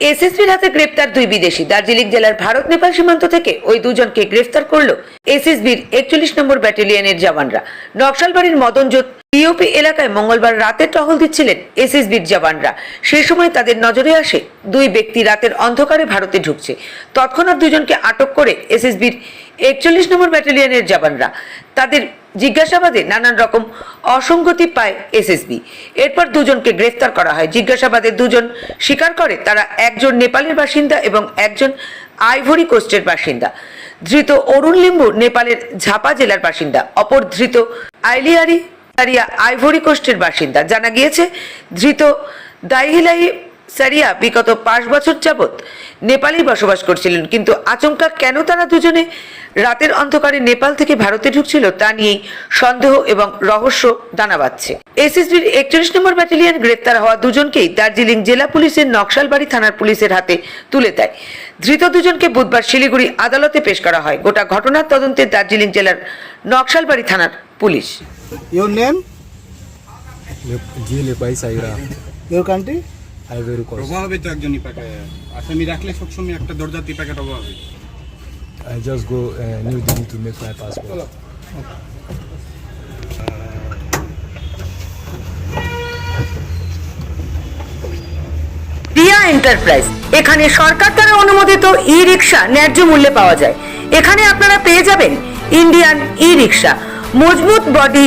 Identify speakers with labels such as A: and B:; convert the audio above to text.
A: এসএসবির হাতে গ্রেপ্তার দুই বিদেশি। দার্জিলিং জেলার ভারত, নেপাল সীমান্ত থেকে ওই দুজনকে গ্রেফতার করল এসএসবির একচল্লিশ নম্বর ব্যাটালিয়নের জওয়ানরা। নকশালবাড়ির মদনজোত পিওপি এলাকায় মঙ্গলবার রাতে টহল দিচ্ছিলেন এসএসবির জওয়ানরা। সে সময় তাদের নজরে আসে দুই ব্যক্তি রাতের অন্ধকারে ভারতে ঢুকছে। তৎক্ষণাৎ দুজনকে আটক করে এসএসবির একচল্লিশ নম্বর ব্যাটালিয়নের জওয়ানরা। তাদের জিজ্ঞাসাবাদে নানান রকম অসঙ্গতি পায় এসএসবি। এরপর দুজনকে গ্রেফতার করা হয়। জিজ্ঞাসাবাদে দুজন স্বীকার করে, তারা একজন নেপালের বাসিন্দা এবং একজন আইভরি কোস্টের বাসিন্দা। ধৃত অরুণ লিম্বু নেপালের ঝাপা জেলার বাসিন্দা। অপর ধৃত আইলিয়ারি আইভরি কোস্টের বাসিন্দা। জানা গিয়েছে, ধৃত দাইহিলাই সারিয়া বিগত পাঁচ বছর যাবৎ নেপালেই বসবাস করছিলেন কিন্তু আচমকা কেন তারা দুজনে রাতের অন্ধকারে নেপাল থেকে ভারতে ঢুকছিল তা নিয়েই সন্দেহ এবং রহস্য দানা বাঁধছে। এসএসবির একচল্লিশ নম্বর ব্যাটালিয়ন গ্রেপ্তার হওয়া দুজনকেই দার্জিলিং জেলা পুলিশের নকশালবাড়ি থানার পুলিশের হাতে তুলে দেয়। ধৃত দুজনকে বুধবার শিলিগুড়ি আদালতে পেশ করা হয়। গোটা ঘটনার তদন্তে দার্জিলিং জেলার নকশালবাড়ি থানার পুলিশ।
B: Your name?
C: জি লেপাই সাইরা
B: Your country?
C: আইভেরি কোস্ট
D: হব হবে তো একজনই প্যাকে আসামি রাখলে সবসময় একটা দরজাতি প্যাকেট হব। হবে
C: I just go New Delhi to make my passport
A: Riya enterprise এখানে সরকার দ্বারা অনুমোদিত ই রিক্সা ন্যায্য মূল্যে পাওয়া যায়। এখানে আপনারা পেয়ে যাবেন ইন্ডিয়ান ই রিক্সা মজবুত বডি